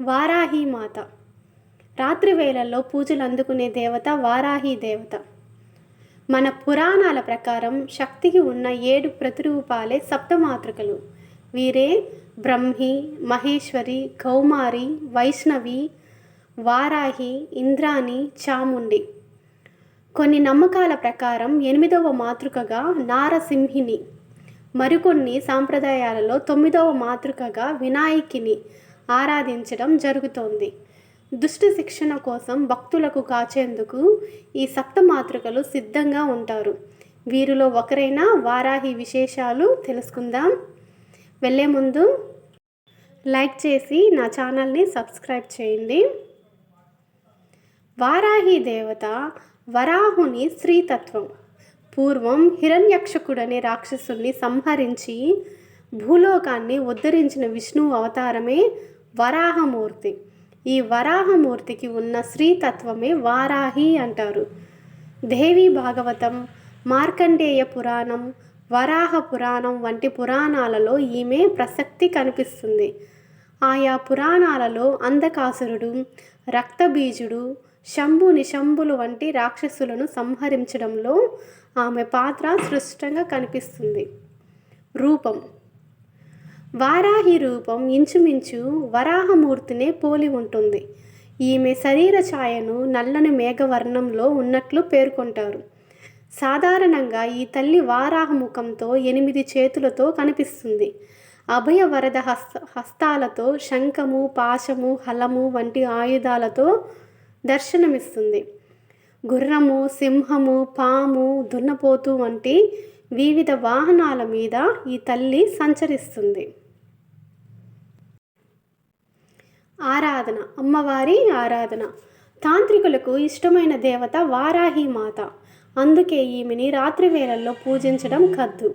వారాహి మాత. రాత్రి వేళల్లో పూజలు అందుకునే దేవత వారాహి దేవత. మన పురాణాల ప్రకారం శక్తికి ఉన్న ఏడు ప్రతిరూపాలే సప్తమాతృకలు. వీరే బ్రహ్మి మహేశ్వరి కౌమారి వైష్ణవి వారాహి ఇంద్రాణి చాముండి. కొన్ని నమ్మకాల ప్రకారం ఎనిమిదవ మాతృకగా నారసింహిని మరికొన్ని సాంప్రదాయాలలో తొమ్మిదవ మాతృకగా వినాయకిని. ఆరాధించడం జరుగుతోంది. దుష్ట శిక్షణ కోసం భక్తులకు కాచేందుకు ఈ సప్తమాతృకలు సిద్ధంగా ఉంటారు. వీరిలో ఒకరైన వారాహి విశేషాలు తెలుసుకుందాం. వెళ్ళే ముందు లైక్ చేసి నా ఛానల్ని సబ్స్క్రైబ్ చేయండి. వారాహి దేవత వరాహుని స్త్రీతత్వం. పూర్వం హిరణ్యక్షకుడనే రాక్షసుని సంహరించి భూలోకాన్ని ఉద్ధరించిన విష్ణువు అవతారమే వరాహమూర్తి. ఈ వరాహమూర్తికి ఉన్న శ్రీతత్వమే వారాహి అంటారు. దేవి భాగవతం మార్కండేయ పురాణం వరాహ పురాణం వంటి పురాణాలలో ఈమె ప్రసక్తి కనిపిస్తుంది. ఆయా పురాణాలలో అంధకాసురుడు రక్తబీజుడు శంభు నిశంభులు వంటి రాక్షసులను సంహరించడంలో ఆమె పాత్ర స్పష్టంగా కనిపిస్తుంది. రూపం వారాహి రూపం ఇంచుమించు వరాహమూర్తినే పోలి ఉంటుంది. ఈమె శరీర ఛాయను నల్లని మేఘవర్ణంలో ఉన్నట్లు పేర్కొంటారు. సాధారణంగా ఈ తల్లి వారాహ ముఖంతో ఎనిమిది చేతులతో కనిపిస్తుంది. అభయ వరద హస్త హస్తాలతో శంఖము పాశము హలము వంటి ఆయుధాలతో దర్శనమిస్తుంది. గుర్రము సింహము పాము దున్నపోతు వంటి వివిధ వాహనాల మీద ఈ తల్లి సంచరిస్తుంది. ఆరాధన. అమ్మవారి ఆరాధన. తాంత్రికులకు ఇష్టమైన దేవత వారాహి మాత. అందుకే ఈమెని రాత్రి వేళల్లో పూజించడం కద్దు.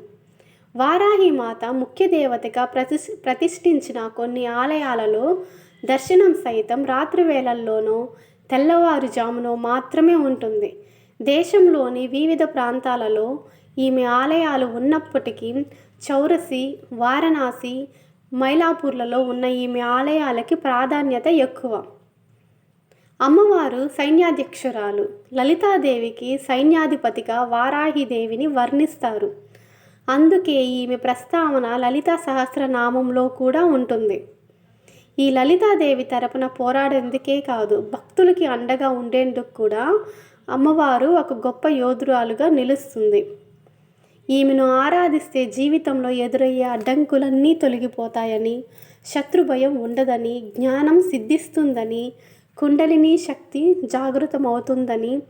వారాహి మాత ముఖ్య దేవతగా ప్రతి ప్రతిష్ఠించిన కొన్ని ఆలయాలలో దర్శనం సైతం రాత్రి వేళల్లోనూ తెల్లవారుజామునో మాత్రమే ఉంటుంది. దేశంలోని వివిధ ప్రాంతాలలో ఈమె ఆలయాలు ఉన్నప్పటికీ చౌరసి వారణాసి మైలాపూర్లలో ఉన్న ఈమె ఆలయాలకి ప్రాధాన్యత ఎక్కువ. అమ్మవారు సైన్యాధ్యక్షురాలు. లలితాదేవికి సైన్యాధిపతిగా వారాహిదేవిని వర్ణిస్తారు. అందుకే ఈమె ప్రస్తావన లలితా సహస్రనామంలో కూడా ఉంటుంది. ఈ లలితాదేవి తరపున పోరాడేందుకే కాదు భక్తులకి అండగా ఉండేందుకు కూడా అమ్మవారు ఒక గొప్ప యోధురాలుగా నిలుస్తుంది. ఈమెను ఆరాధిస్తే జీవితంలో ఎదురయ్యే అడ్డంకులన్నీ తొలగిపోతాయని శత్రుభయం ఉండదని జ్ఞానం సిద్ధిస్తుందని కుండలిని శక్తి జాగృతమవుతుందని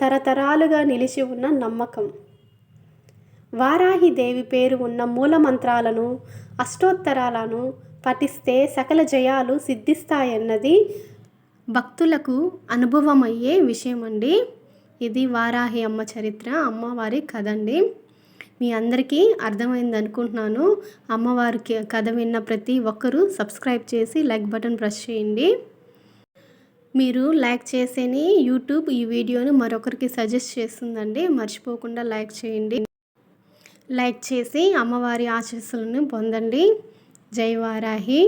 తరతరాలుగా నిలిచి ఉన్న నమ్మకం. వారాహి దేవి పేరు ఉన్న మూల మంత్రాలను అష్టోత్తరాలను పఠిస్తే సకల జయాలు సిద్ధిస్తాయన్నది భక్తులకు అనుభవమయ్యే విషయం అండి ఇది వారాహి అమ్మ చరిత్ర అమ్మవారి కథ అండి. మీ అందరికీ అర్థమైంది అనుకుంటున్నాను. అమ్మవారికి కథ విన్న ప్రతి ఒక్కరూ సబ్స్క్రైబ్ చేసి లైక్ బటన్ ప్రెస్ చేయండి. మీరు లైక్ చేసేని యూట్యూబ్ ఈ వీడియోను మరొకరికి సజెస్ట్ చేస్తుందండి. మర్చిపోకుండా లైక్ చేయండి. లైక్ చేసి అమ్మవారి ఆశీస్సులను పొందండి. జై వారాహి.